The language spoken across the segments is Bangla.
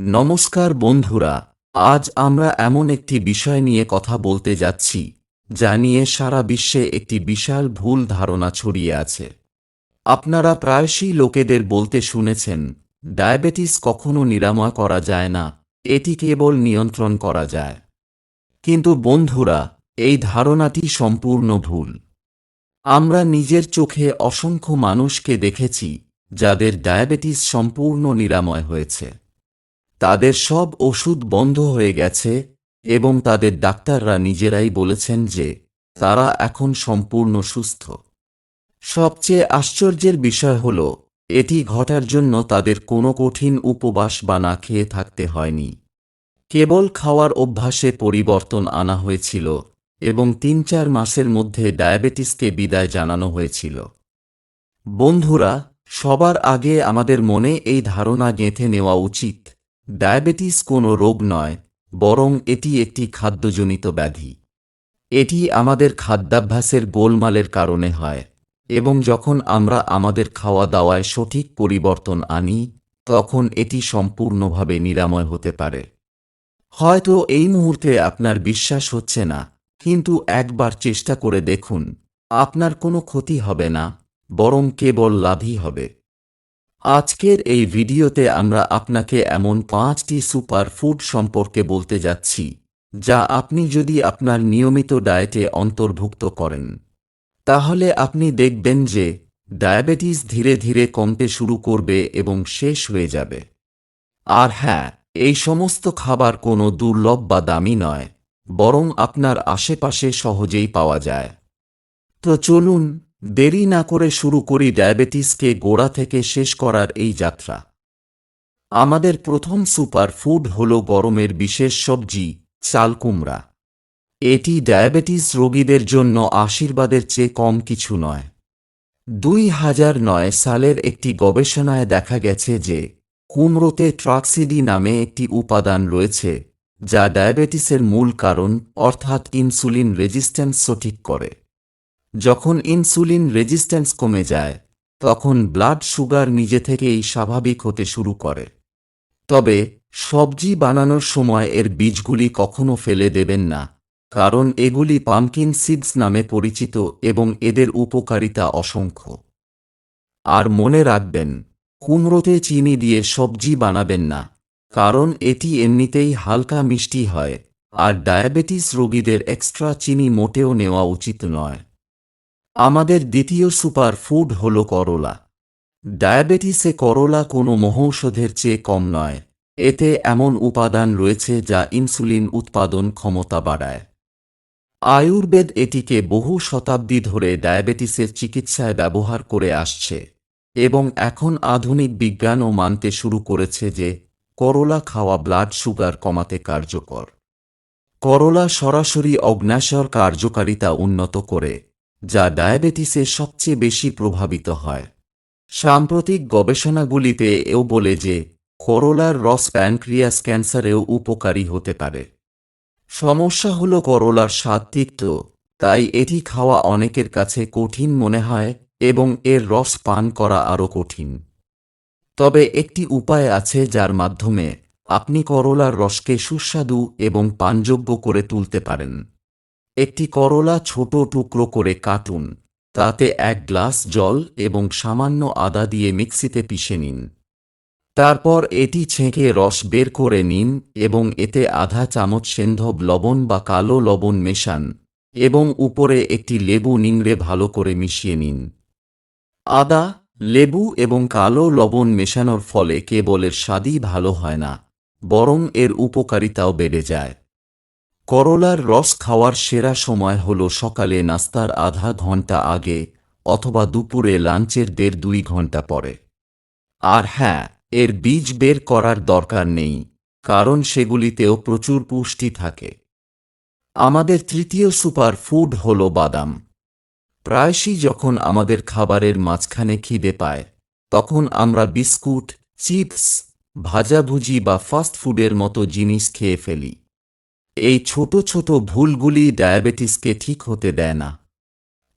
নমস্কার বন্ধুরা, আজ আমরা এমন একটি বিষয় নিয়ে কথা বলতে যাচ্ছি, যা নিয়ে সারা বিশ্বে একটি বিশাল ভুল ধারণা ছড়িয়ে আছে। আপনারা প্রায়শই লোকেদের বলতে শুনেছেন, ডায়াবেটিস কখনো নিরাময় করা যায় না, এটি কেবল নিয়ন্ত্রণ করা যায়। কিন্তু বন্ধুরা, এই ধারণাটি সম্পূর্ণ ভুল। আমরা নিজের চোখে অসংখ্য মানুষকে দেখেছি, যাদের ডায়াবেটিস সম্পূর্ণ নিরাময় হয়েছে। তাদের সব ওষুধ বন্ধ হয়ে গেছে এবং তাদের ডাক্তাররা নিজেরাই বলেছেন যে তারা এখন সম্পূর্ণ সুস্থ। সবচেয়ে আশ্চর্যের বিষয় হল, এটি ঘটার জন্য তাদের কোনো কঠিন উপবাস বা না খেয়ে থাকতে হয়নি। কেবল খাওয়ার অভ্যাসে পরিবর্তন আনা হয়েছিল এবং তিন চার মাসের মধ্যে ডায়াবেটিসকে বিদায় জানানো হয়েছিল। বন্ধুরা, সবার আগে আমাদের মনে এই ধারণা গেঁথে নেওয়া উচিত ডায়াবেটিস কোনো রোগ নয়, বরং এটি একটি খাদ্যজনিত ব্যাধি। এটি আমাদের খাদ্যাভ্যাসের গোলমালের কারণে হয়, এবং যখন আমরা আমাদের খাওয়া দাওয়ায় সঠিক পরিবর্তন আনি, তখন এটি সম্পূর্ণভাবে নিরাময় হতে পারে। হয়তো এই মুহূর্তে আপনার বিশ্বাস হচ্ছে না, কিন্তু একবার চেষ্টা করে দেখুন, আপনার কোনো ক্ষতি হবে না, বরং কেবল লাভই হবে। আজকের এই ভিডিওতে আমরা আপনাকে এমন পাঁচটি সুপার ফুড সম্পর্কে বলতে যাচ্ছি, যা আপনি যদি আপনার নিয়মিত ডায়েটে অন্তর্ভুক্ত করেন। তাহলে আপনি দেখবেন যে, ডায়াবেটিস ধীরে ধীরে কমতে শুরু করবে এবং শেষ হয়ে যাবে। আর হ্যাঁ এই সমস্ত খাবার কোনো দুর্লভ বা দামি নয়, বরং আপনার আশেপাশে সহজেই পাওয়া যায়। তো চলুন দেরি না করে শুরু করি ডায়াবেটিসকে গোড়া থেকে শেষ করার এই যাত্রা। আমাদের প্রথম সুপার ফুড হল গরমের বিশেষ সবজি, চাল কুমড়া। এটি ডায়াবেটিস রোগীদের জন্য আশীর্বাদের চেয়ে কম কিছু নয়। দুই হাজার নয় সালের একটি গবেষণায় দেখা গেছে যে, কুমড়োতে ট্রাক্সিডি নামে একটি উপাদান রয়েছে, যা ডায়াবেটিসের মূল কারণ, অর্থাৎ ইনসুলিন রেজিস্ট্যান্স সঠিক করে। যখন ইনসুলিন রেজিস্ট্যান্স কমে যায়, তখন ব্লাড সুগার নিজে থেকেই স্বাভাবিক হতে শুরু করে। তবে, সবজি বানানোর সময় এর বীজগুলি কখনো ফেলে দেবেন না, কারণ এগুলি পামকিন সিডস নামে পরিচিত এবং এদের উপকারিতা অসংখ্য। আর মনে রাখবেন, কুমড়োতে চিনি দিয়ে সবজি বানাবেন না, কারণ এটি এমনিতেই হালকা মিষ্টি হয়, আর ডায়াবেটিস রোগীদের এক্সট্রা চিনি মোটেও নেওয়া উচিত নয়। আমাদের দ্বিতীয় সুপার ফুড হল করলা। ডায়াবেটিসে করলা কোনো মহৌষধের চেয়ে কম নয়। এতে এমন উপাদান রয়েছে যা ইনসুলিন উৎপাদন ক্ষমতা বাড়ায়। আয়ুর্বেদ এটিকে বহু শতাব্দী ধরে ডায়াবেটিসের চিকিৎসায় ব্যবহার করে আসছে এবং এখন আধুনিক বিজ্ঞানও মানতে শুরু করেছে যে করলা খাওয়া ব্লাড সুগার কমাতে কার্যকর। করলা সরাসরি অগ্ন্যাশয় কার্যকারিতা উন্নত করে। যা ডায়াবেটিসে সবচেয়ে বেশি প্রভাবিত হয়। সাম্প্রতিক গবেষণাগুলিতে এও বলে যে, করলার রস প্যানক্রিয়াস ক্যান্সারেও উপকারী হতে পারে। সমস্যা হল করলার স্বাদ তাই এটি খাওয়া অনেকের কাছে কঠিন মনে হয় এবং এর রস পান করা আরও কঠিন। তবে একটি উপায় আছে যার মাধ্যমে আপনি করলার রসকে সুস্বাদু এবং পানযোগ্য করে তুলতে পারেন। একটি করলা ছোট টুকরো করে কাটুন। তাতে এক গ্লাস জল এবং সামান্য আদা দিয়ে মিক্সিতে পিষে নিন। তারপর এটি ছেঁকে রস বের করে নিন এবং এতে আধা চামচ সেন্ধব লবণ বা কালো লবণ মেশান এবং উপরে একটি লেবু নিংড়ে ভালো করে মিশিয়ে নিন। আদা, লেবু এবং কালো লবণ মেশানোর ফলে কেবলের স্বাদই ভালো হয় না, বরং এর উপকারিতাও বেড়ে যায়। করলার রস খাওয়ার সেরা সময় হল সকালে নাস্তার আধা ঘণ্টা আগে অথবা দুপুরে লাঞ্চের দেড় দুই ঘণ্টা পরে। আর হ্যাঁ এর বীজ বের করার দরকার নেই, কারণ সেগুলিতেও প্রচুর পুষ্টি থাকে। আমাদের তৃতীয় সুপার ফুড হল বাদাম। প্রায়শই যখন আমাদের খাবারের মাঝখানে খিদে পায়, তখন আমরা বিস্কুট, চিপস, ভাজাভুজি বা ফাস্ট ফুডের মতো জিনিস খেয়ে ফেলি। এই ছোট ছোট ভুলগুলি ডায়াবেটিসকে ঠিক হতে দেয় না।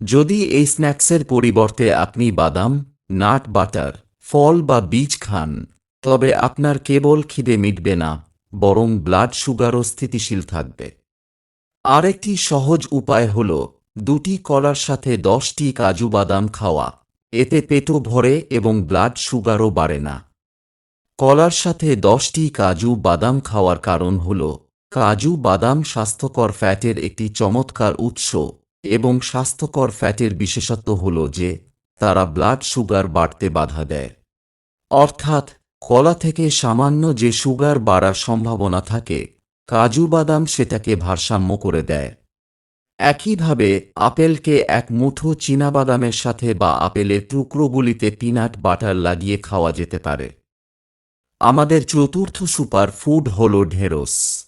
যদি এই স্ন্যাক্সের পরিবর্তে আপনি বাদাম, নাট বাটার, ফল বা বীজ খান, তবে আপনার কেবল খিদে মিটবে না, বরং ব্লাড সুগারও স্থিতিশীল থাকবে। আরেকটি সহজ উপায় হল দুটি কলার সাথে দশটি কাজু বাদাম খাওয়া। এতে পেটও ভরে এবং ব্লাড সুগারও বাড়ে না। কলার সাথে দশটি কাজু বাদাম খাওয়ার কারণ হল কাজু বাদাম স্বাস্থ্যকর ফ্যাটের একটি চমৎকার উৎস, এবং স্বাস্থ্যকর ফ্যাটের বিশেষত্ব হল যে, তারা ব্লাড সুগার বাড়তে বাধা দেয়। অর্থাৎ, কলা থেকে সামান্য যে সুগার বাড়ার সম্ভাবনা থাকে, কাজু বাদাম সেটাকে ভারসাম্য করে দেয়। একইভাবে, আপেলকে এক মুঠো চীনাবাদামের সাথে বা আপেলের টুকরোগুলিতে পিনাট বাটার লাগিয়ে খাওয়া যেতে পারে। আমাদের চতুর্থ সুপার ফুড হল ঢেঁড়স।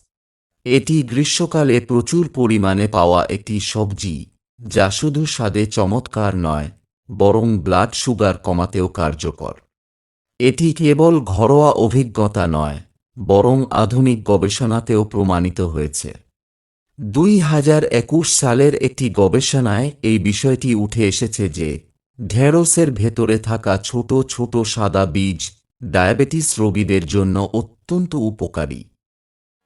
এটি গ্রীষ্মকালে প্রচুর পরিমাণে পাওয়া একটি সবজি, যা শুধু স্বাদে চমৎকার নয়, বরং ব্লাড সুগার কমাতেও কার্যকর। এটি কেবল ঘরোয়া অভিজ্ঞতা নয়, বরং আধুনিক গবেষণাতেও প্রমাণিত হয়েছে। দুই হাজার একুশ সালের একটি গবেষণায় এই বিষয়টি উঠে এসেছে যে, ঢেঁড়সের ভেতরে থাকা ছোট ছোট সাদা বীজ ডায়াবেটিস রোগীদের জন্য অত্যন্ত উপকারী।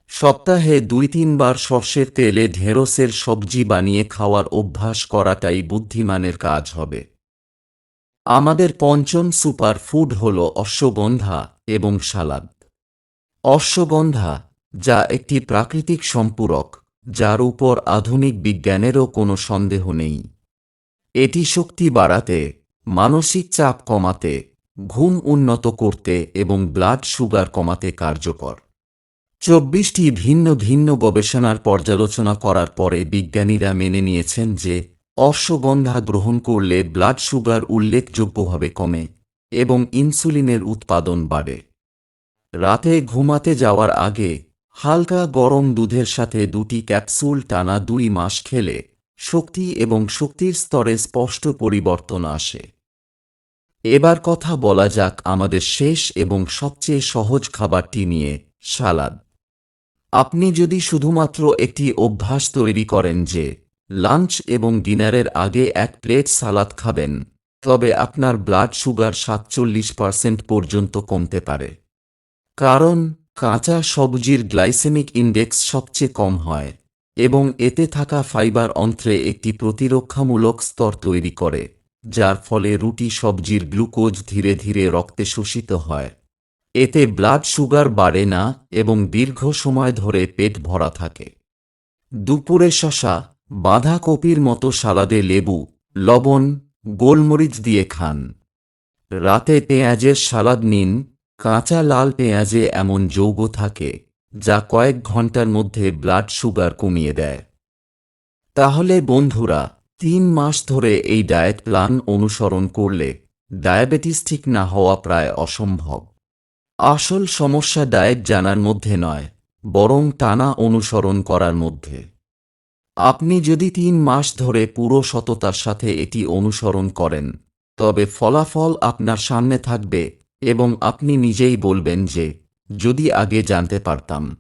সপ্তাহে দুই তিনবার সর্ষের তেলে ঢেঁড়সের সবজি বানিয়ে খাওয়ার অভ্যাস করাটাই বুদ্ধিমানের কাজ হবে। আমাদের পঞ্চম সুপার ফুড হল অশ্বগন্ধা এবং সালাদ। অশ্বগন্ধা, যা একটি প্রাকৃতিক সম্পূরক, যার উপর আধুনিক বিজ্ঞানেরও কোনো সন্দেহ নেই। এটি শক্তি বাড়াতে, মানসিক চাপ কমাতে, ঘুম উন্নত করতে এবং ব্লাড সুগার কমাতে কার্যকর। চব্বিশটি ভিন্ন ভিন্ন গবেষণার পর্যালোচনা করার পরে বিজ্ঞানীরা মেনে নিয়েছেন যে অশ্বগন্ধা গ্রহণ করলে ব্লাড সুগার উল্লেখযোগ্যভাবে কমে এবং ইনসুলিনের উৎপাদন বাড়ে। রাতে ঘুমাতে যাওয়ার আগে হালকা গরম দুধের সাথে দুটি ক্যাপসুল টানা দুই মাস খেলে শক্তি এবং শক্তির স্তরে স্পষ্ট পরিবর্তন আসে। এবার কথা বলা যাক আমাদের শেষ এবং সবচেয়ে সহজ খাবারটি নিয়ে সালাদ। আপনি যদি শুধুমাত্র একটি অভ্যাস তৈরি করেন যে লাঞ্চ এবং ডিনারের আগে এক প্লেট সালাদ খাবেন, তবে আপনার ব্লাড সুগার সাতচল্লিশ পার্সেন্ট পর্যন্ত কমতে পারে। কারণ কাঁচা সবজির গ্লাইসেমিক ইন্ডেক্স সবচেয়ে কম হয় এবং এতে থাকা ফাইবার অন্ত্রে একটি প্রতিরক্ষামূলক স্তর তৈরি করে, যার ফলে রুটি সবজির গ্লুকোজ ধীরে ধীরে রক্তে শোষিত হয়। এতে ব্লাড সুগার বাড়ে না এবং দীর্ঘ সময় ধরে পেট ভরা থাকে। দুপুরে শশা, বাঁধাকপির মতো সালাদে লেবু, লবণ, গোলমরিচ দিয়ে খান। রাতে পেঁয়াজের সালাদ নিন, কাঁচা লাল পেঁয়াজে এমন যৌগ থাকে, যা কয়েক ঘণ্টার মধ্যে ব্লাড সুগার কমিয়ে দেয়। তাহলে বন্ধুরা, তিন মাস ধরে এই ডায়েট প্ল্যান অনুসরণ করলে ডায়াবেটিস ঠিক না হওয়া প্রায় অসম্ভব। আসল সমস্যা ডায়েট জানার মধ্যে নয়, বরং টানা অনুসরণ করার মধ্যে। আপনি যদি তিন মাস ধরে পুরো সততার সাথে এটি অনুসরণ করেন, তবে ফলাফল আপনার সামনে থাকবে এবং আপনি নিজেই বলবেন যে, যদি আগে জানতে পারতাম।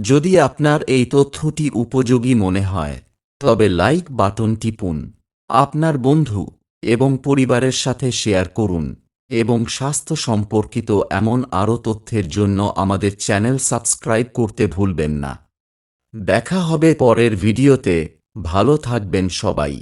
যদি আপনার এই তথ্যটি উপযোগী মনে হয়, তবে লাইক বাটন টিপুন, আপনার বন্ধু এবং পরিবারের সাথে শেয়ার করুন। এবং স্বাস্থ্য সম্পর্কিত এমন আরও তথ্যের জন্য আমাদের চ্যানেল সাবস্ক্রাইব করতে ভুলবেন না। দেখা হবে পরের ভিডিওতে। ভালো থাকবেন সবাই।